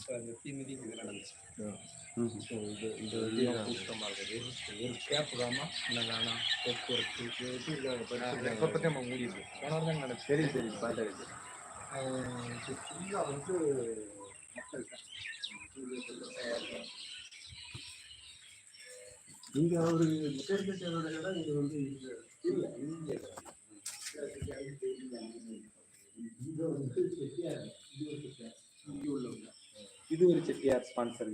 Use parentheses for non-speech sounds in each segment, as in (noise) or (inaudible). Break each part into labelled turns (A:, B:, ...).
A: இப்போ அந்த தீமிதி இது நடந்துச்சு. ஸோ இது இது வந்து கூட்டமாக இருக்குது ஒரு கேப் இல்லை வேணாம் போக்குவரத்து இப்போ பற்றி நம்ம மூடிட்டு போன வாரம் தான் நடந்துச்சு
B: சரி சரி பார்த்தாச்சு
A: இது ஃபுல்லாக வந்து மக்கள்
B: இங்க அவரு முத்தேர்கட்சியோட இடம் இது வந்து இல்ல இங்க இங்க வந்து செட்டியார் இது ஒரு செட்டியார். இங்க உள்ளவங்க இது ஒரு செட்டியார் ஸ்பான்சர்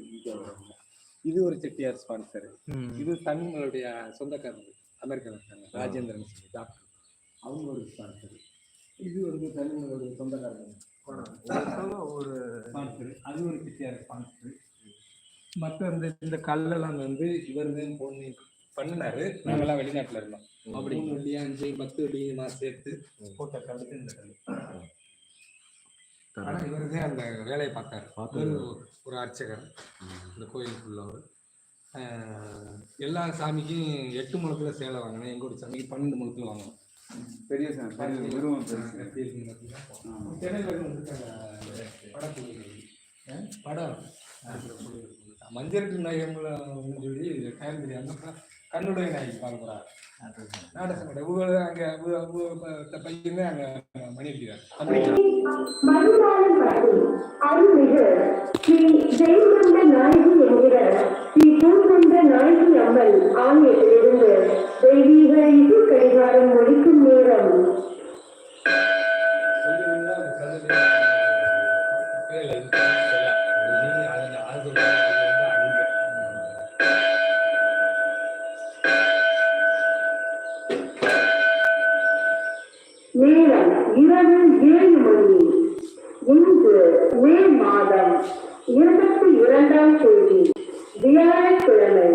B: இது ஒரு செட்டியார் ஸ்பான்சர் இது தமிழ்களுடைய சொந்தக்காரங்க அமெரிக்காவில் இருக்காங்க ராஜேந்திரன் சொல்லி டாக்டர். அவங்க ஒரு ஸ்பான்சர் இது ஒரு தமிழ்களுடைய சொந்தக்காரங்க. ஒரு ஸ்பான்சர் அது ஒரு செட்டியார் ஸ்பான்சர் மற்ற இந்த இந்த கல்லெல்லாம் வந்து இவர் தான் பொண்ணு பண்ணினாரு. நாங்கெல்லாம் வெளிநாட்டுல இருந்தோம். அப்படி அஞ்சு பத்து அடி சேர்த்து போட்ட கல்லுக்கு இந்த கல் ஆனா இவர் தான் அந்த வேலையை பார்த்தாரு. ஒரு ஒரு அர்ச்சகர். இந்த கோயிலுக்கு உள்ளவர் ஆஹ் எல்லா சாமிக்கும் எட்டு முழத்துல சேலை வாங்கினேன். எங்க ஒரு சாமிக்கு பன்னெண்டு முழத்துல வாங்கணும். பெரிய
A: படம். மஞ்சள் நாயகம்ல சொல்லி டைம் தெரியாம கண்ணுடைய நாயகி நாடகம் இவங்க அங்க பையன் அங்க மணி
C: மாதம் இருபத்தி இரண்டாம் தேதி வியாழக்கிழமை.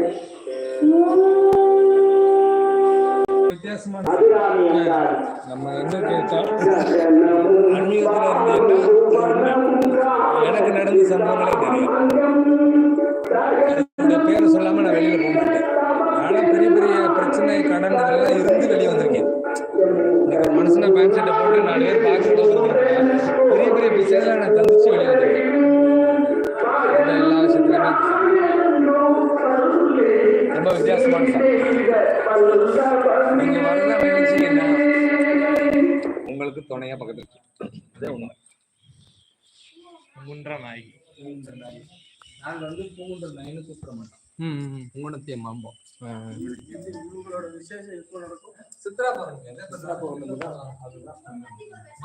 A: நம்ம என்ன கேட்டா ஆன்மீகத்துல இருந்து எனக்கு நடந்த சம்பவங்களே இந்த பேரை சொல்லாம நான் வெளியில போக மாட்டேன் நானும் பெரிய பெரிய பிரச்சனை கடன் இதெல்லாம் இருந்து வெளியே வந்திருக்கேன். மனுஷனை பேண்ட் ஷர்ட்டை போட்டு நாலு பேர் பார்க்க பெரிய பெரிய பிசினஸ்ல வித்தியாசமான. நீங்க வரதா நினைச்சீங்கன்னா உங்களுக்கு துணையா பக்கத்துல. அதான் உண்மை
D: முன்ற நாய்
A: பூங்குன்ற நாய் நாங்க வந்து பூங்குன்ற நாயின்னு கூப்பிட மாட்டோம். பூங்குணத்திய மாம்பம்
B: உங்களோட விசேஷம் எப்போ நடக்கும்?
A: சித்ரா பௌர்ணமி அதான் சித்ரா பௌர்ணமி தான். அதுதான்.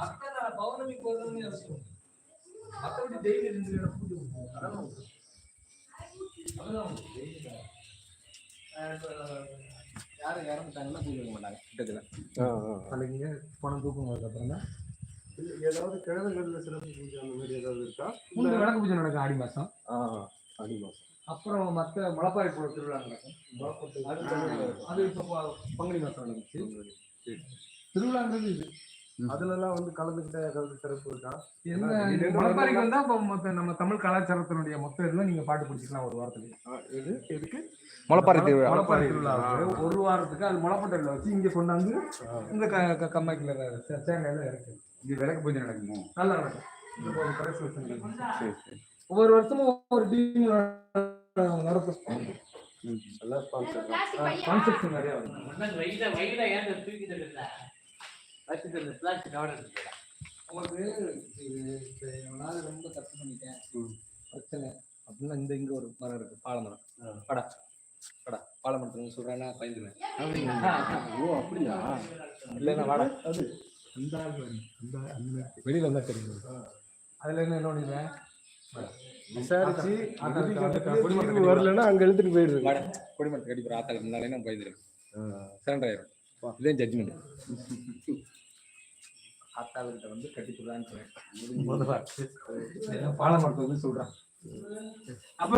A: மத்த நாள் பௌர்ணமி பௌர்ணமி அவசியம். மத்தபடி டெய்லி ரெண்டு பூஜை பண்ணுவோம். யாரும் இறந்துட்டாங்கன்னா பூஜை பண்ண மாட்டாங்க கிட்டத்துல நாளைக்கு பணம் தூக்குனதுக்கு அப்புறம் தான்
B: ஏதாவது கிழமைகள்ல சிறப்பு பூஜை அந்த மாதிரி ஏதாவது இருக்கா?
A: மூணு விளக்கு பூஜை நடக்கும் ஆடி மாசம்.
B: ஆ ஆடி மாசம்.
A: அப்புறம் மற்ற முளப்பாரி போட திருவிழா நடக்கும். அது இப்போ பங்குனி மாசம் நடந்துச்சு. திருவிழாங்கிறது இது.
B: அதுல எல்லாம் வந்து கலந்துக்கிட்ட ஏதாவது சிறப்பு இருக்கா?
A: என்ன
B: இது
A: முளப்பாரிக்கு வந்தா இப்போ மொத்த நம்ம தமிழ் கலாச்சாரத்தினுடைய மொத்த இதுல நீங்க பாட்டு பிடிச்சிக்கலாம் ஒரு வாரத்துக்கு.
B: எது? எதுக்கு?
D: முளப்பாரி திருவிழா.
A: முளப்பாரி திருவிழாவுக்கு ஒரு வாரத்துக்கு அது முளப்பட்டையில வச்சு இங்க கொண்டாந்து இந்த க க- கம்மாய்க்குள்ள சே- தேங்காயில இருக்கு.
B: இது விளக்கு பூஜை நடக்குமோ?
A: நல்லா நடக்கும். ஒவ்வொரு வருஷமும் ஒவ்வொரு டீம் நடக்கும்.
B: ஸ்பான்சர்
A: நிறைய வரும். உங்களுக்கு இது இது எவனாவது ரொம்ப தப்பு பண்ணிட்டேன். பிரச்சனை. அப்படின்னா இந்த இங்க ஒரு மரம் இருக்கு பாலமரம் படா படா பாலமரத்துல சொல்றேன்னா பயந்துருவேன்.
B: ஓ அப்படியா?
A: இல்லைன்னா வாடா. அது அந்த. அந்த அந்த. வெளியில தெரியும். அதுல என்ன என்ன பண்ணிடுவேன்
B: விசாரிச்சு வரலைன்னா அங்க எடுத்துட்டு போயிடுது
A: வாடா. குடிமரத்தை கட்டி போற ஆத்தாக்கு இருந்தாலே நான் பயந்துருவேன். சரண்டர் ஆயிரும். இதுதான் ஜட்ஜ்மெண்ட் (laughs) ஆத்தாவிட்ட வந்து கட்டி போடான்னு சொன்னேன் பாலமரத்தை வந்து சொல்றான். அப்ப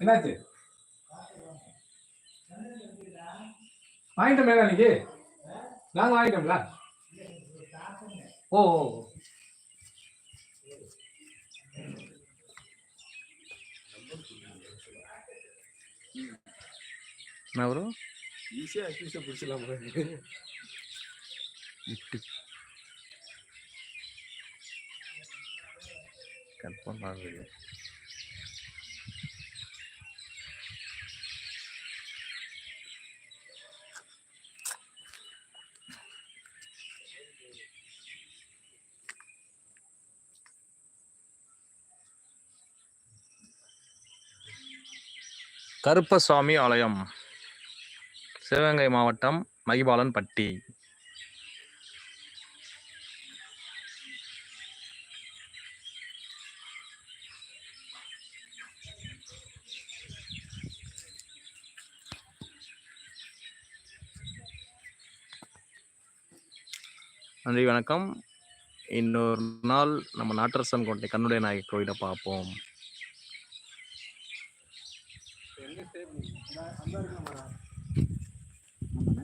A: என்னாச்சு? வாங்கிட்டோம் மேல அன்னைக்கு நாங்க வாங்கிட்டோம்ல? ஓ ஓ,
B: ஈஸியாக அக்யூஸை பிடிச்சலாம்
D: கன்ஃபார்ம் ஆகுது கருப்பசாமி ஆலயம். சிவகங்கை மாவட்டம் மகிபாலன் பட்டி நன்றி வணக்கம். இன்னொரு நாள் நம்ம நாட்டரசன் கோட்டை கண்ணுடைய நாயகர் கோயிலை பார்ப்போம்.
B: அந்த